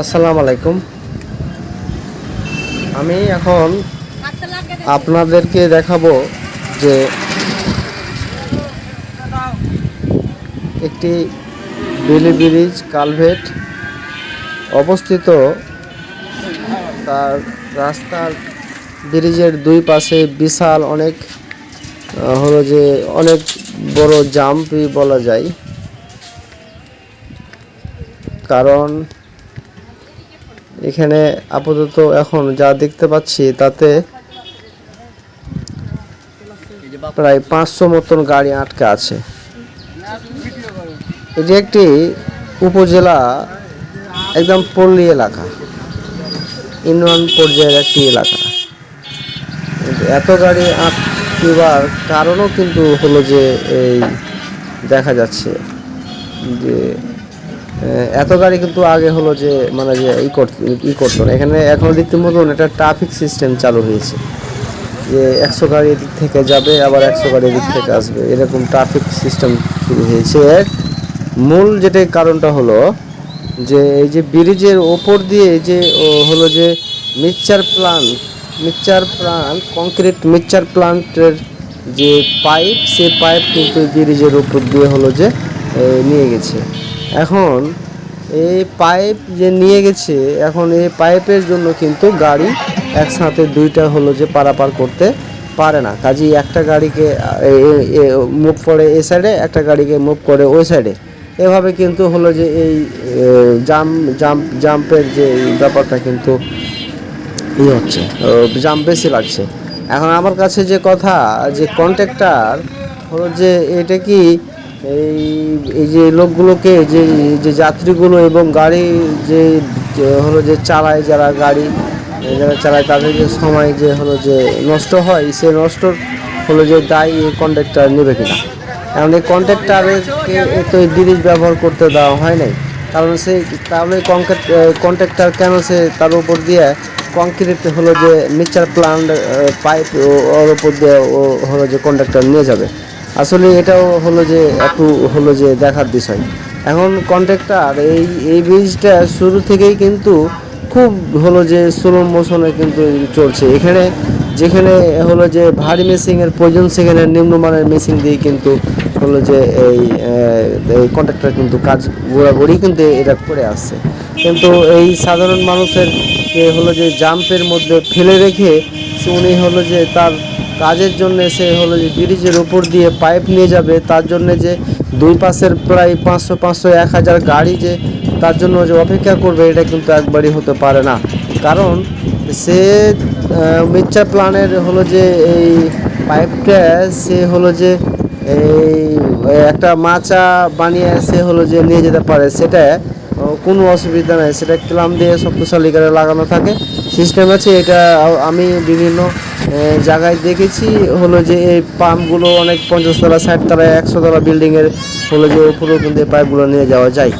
আসসালামু আলাইকুম। আমি এখন আপনাদেরকে দেখাবো যে একটি বেলি ব্রিজ, কালভেট অবস্থিত। তার রাস্তার ব্রিজের দুই পাশে বিশাল অনেক হলো যে অনেক বড় জাম্পই বলা যায়। কারণ এখানে আপাতত এখন যা দেখতে পাচ্ছি তাতে প্রায় পাঁচশো মতন গাড়ি আটকে আছে। এটি একটি উপজেলা একদম পল্লী এলাকা। ইউনিয়ন পর্যায়ের একটি এলাকা। এত গাড়ি আটকিবার কারণও কিন্তু হলো যে এই দেখা যাচ্ছে যে এত গাড়ি কিন্তু আগে হলো যে মানে যে ই করত, ই করতো না। এখানে এখন রীতিমতন একটা ট্রাফিক সিস্টেম চালু হয়েছে। যে একশো গাড়ি এদিক থেকে যাবে, আবার একশো গাড়ি এদিক থেকে আসবে। এরকম ট্রাফিক সিস্টেম শুরু হয়েছে। মূল যেটা কারণটা হলো যে, এই যে ব্রিজের ওপর দিয়ে যে হলো যে mixture plant mixture plant concrete mixture প্লান্টের যে পাইপ সে পাইপ কিন্তু ব্রিজের উপর দিয়ে হলো যে নিয়ে গেছে। এখন এই পাইপ যে নিয়ে গেছে, এখন এই পাইপের জন্য কিন্তু গাড়ি একসাথে দুইটা হলো যে পারাপার করতে পারে না। কাজেই একটা গাড়িকে মুভ করে এ সাইডে একটা গাড়িকে মুভ করে ওই সাইডে এভাবে কিন্তু হলো যে এই জাম জাম্প জাম্পের যে ব্যাপারটা কিন্তু ই হচ্ছে জাম বেশি লাগছে। এখন আমার কাছে যে কথা, যে কন্ট্রাক্টর হলো যে এটা কি এই এই যে লোকগুলোকে যে যে যাত্রীগুলো এবং গাড়ি যে হলো যে চালায় যারা গাড়ি যারা চালায় তাদের যে সময় যে হলো যে নষ্ট হয়, সে নষ্ট হলো যে দায়ী এই কন্ট্রাক্টর নেবে কিনা। এখন এই কন্ট্রাক্টারকে তো ব্রিজ ব্যবহার করতে দেওয়া হয় নাই। কারণ সে, তাহলে কন্ট্রাক্টর কেন সে তার উপর দিয়ে কংক্রিট হলো যে মিক্সচার প্লান্ট পাইপ ওর উপর দিয়ে ও হলো যে কন্ট্রাক্টর নিয়ে যাবে? আসলে এটাও হলো যে, একটু হলো যে দেখার বিষয়। এখন কন্ট্রাক্টর এই এই ব্রিজটা শুরু থেকেই কিন্তু খুব হলো যে স্লো মোশনে কিন্তু চলছে। এখানে যেখানে হলো যে ভারী মেশিনের প্রয়োজন, সেখানে নিম্নমানের মেশিন দিয়ে কিন্তু হলো যে এই কন্ট্রাক্টর কিন্তু কাজ ঘোরাঘুরি কিন্তু এটা করে আসছে। কিন্তু এই সাধারণ মানুষের হলো যে জাম্পের মধ্যে ফেলে রেখে, উনি হলো যে তার কাজের জন্য সে হলো যে ব্রিজের উপর দিয়ে পাইপ নিয়ে যাবে। তার জন্য যে দুই পাশের প্রায় পাঁচশো পাঁচশো, এক হাজার গাড়ি যে তার জন্য যে অপেক্ষা করবে, এটা কিন্তু একবারই হতে পারে না। কারণ সে মিক্সচার প্লানের হলো যে এই পাইপটা, সে হলো যে এই একটা মাচা বানিয়ে সে হলো যে নিয়ে যেতে পারে। সেটা কোনো অসুবিধা নেই। সেটা ক্লাম দিয়ে শক্তিশালী করে লাগানো থাকে। সিস্টেম আছে, এটা আমি বিভিন্ন জায়গায় দেখেছি হলো যে এই পাম্পগুলো অনেক পঞ্চাশ তলা, ষাট তলা, একশো তলা বিল্ডিংয়ের হলো যে উপরেও কিন্তু এই পাইপগুলো নিয়ে যাওয়া যায়।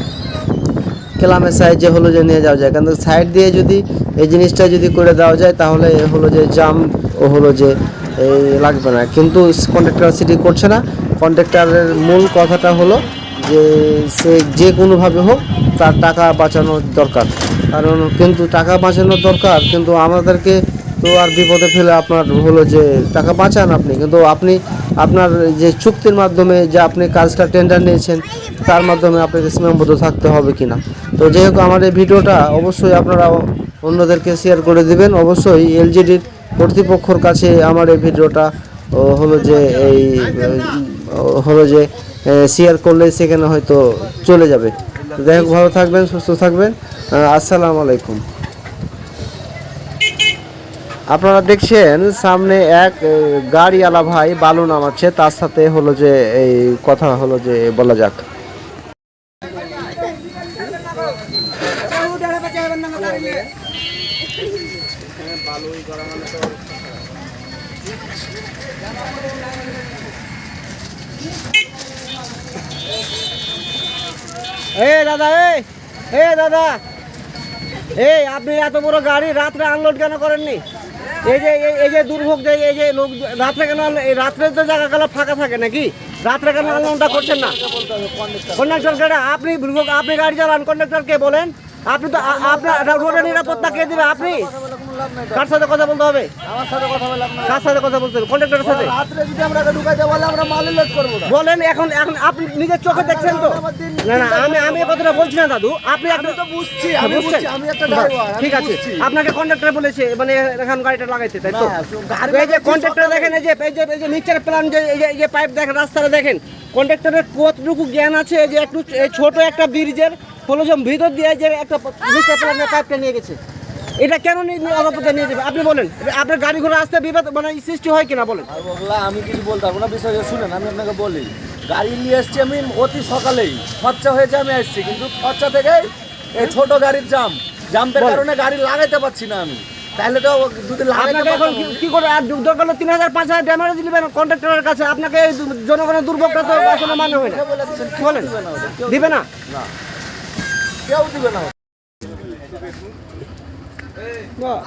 ক্লামের সাইজে হলো যে নিয়ে যাওয়া যায়। কিন্তু সাইড দিয়ে যদি এই জিনিসটা যদি করে দেওয়া যায়, তাহলে হলো যে জাম ও হলো যে এই লাগবে না। কিন্তু কন্ট্রাক্টর সিটি করছে না। কন্ট্রাক্টরের মূল কথাটা হলো যে সে যে কোনোভাবে হোক তার টাকা বাঁচানোর দরকার। কারণ কিন্তু টাকা বাঁচানোর দরকার, কিন্তু আমাদেরকে তো আর বিপদে ফেলে আপনার হলো যে টাকা বাঁচান আপনি। কিন্তু আপনি আপনার যে চুক্তির মাধ্যমে যে আপনি কাজটা টেন্ডার নিয়েছেন, তার মাধ্যমে আপনাকে সীমাবদ্ধ থাকতে হবে কিনা। তো যাই হোক আমার এই ভিডিওটা অবশ্যই আপনারা অন্যদেরকে শেয়ার করে দিবেন, অবশ্যই এলজিডির কর্তৃপক্ষর কাছে আমার এই ভিডিওটা হলো যে এই হলো যে শেয়ার করলে সেখানে হয়তো চলে যাবে। তো যাই হোক, ভালো থাকবেন, সুস্থ থাকবেন। আসসালামু আলাইকুম। আপনারা দেখছেন, সামনে এক গাড়িওয়ালা ভাই বালু নামাচ্ছে। তার সাথে হলো যে এই কথা হলো যে বলা যাক। দাদা, এ দাদা। এই আপনি এত বড় গাড়ি রাত্রে আনলোড কেন করেননি? এই যে, এই- যে দুর্ভোগ যে, এই যে লোক রাত্রে কেন এই রাত্রে তো জায়গাগুলো ফাঁকা থাকে নাকি? রাত্রে কেন আন্দোলনটা করছেন না? কন্ডাক্টর কেটা আপনি দুর্ভোগ, আপনি গাড়ি চালান কন্ডাক্টরকে বলেন? আপনি তো আপনার রোডের নিরাপত্তা কে দেবে আপনি? কার সাথে কথা বলতে হবে? আমার সাথে কথা বলে আপনার কার সাথে কথা বলতে হবে? কন্ট্রাক্টরের সাথে? রাত্রে যদি আমরা ঢুকাইতে বলে আমরা মালে লেট করব বলেন এখন এখন আপনি নিজের চোখে দেখছেন তো? না না আমি আমি কথাটা বলছি না দাদু। আপনি একটা তো বুঝছি হ্যাঁ, আমি বুঝছি আমি একটা ড্রাইভার ঠিক আছে। আপনাকে কন্ট্রাক্টর বলেছে মানে এখন গাড়িটা লাগাইতে তাই তো? এই যে কন্ট্রাক্টর দেখেন এই যে এই যে এই যে নিচের প্ল্যান যে এই যে এই যে পাইপ দেখেন রাস্তাটা দেখেন। কন্ট্রাক্টরের কতটুকু জ্ঞান আছে যে একটু এই ছোট একটা ব্রিজের হলজম ভিতর দিয়ে যে একটা নিচের প্ল্যানের পাইপটা নিয়ে গেছে? এটা কেন নিয়ে নিয়ে যাবে আপনি বলেন আপনার গাড়ি ঘোড়া আসতে বিবাদ মানে সৃষ্টি হয় কিনা বলেন? আমি কিছু বলতে পারব না বিষয়টা শুনেন আমি আপনাকে বলি। গাড়ি নিয়ে এসছি আমি অতি সকালেই খরচা হয়েছে আমি এসছি কিন্তু খরচা থেকে এই ছোট গাড়ির জাম জাম্পের কারণে গাড়ি লাগাইতে পারছি না আমি। তাহলে তো লাগাইতে এখন কি- করে আর দরকার হলে তিন হাজার পাঁচ হাজার ড্যামেজ দিবেন কন্ট্রাক্টরের কাছে? আপনাকে জনগণের দুর্ভোগটা তো আসলে মানে হয় না। বলেন। দিবে না কেউ দিবে না? 야.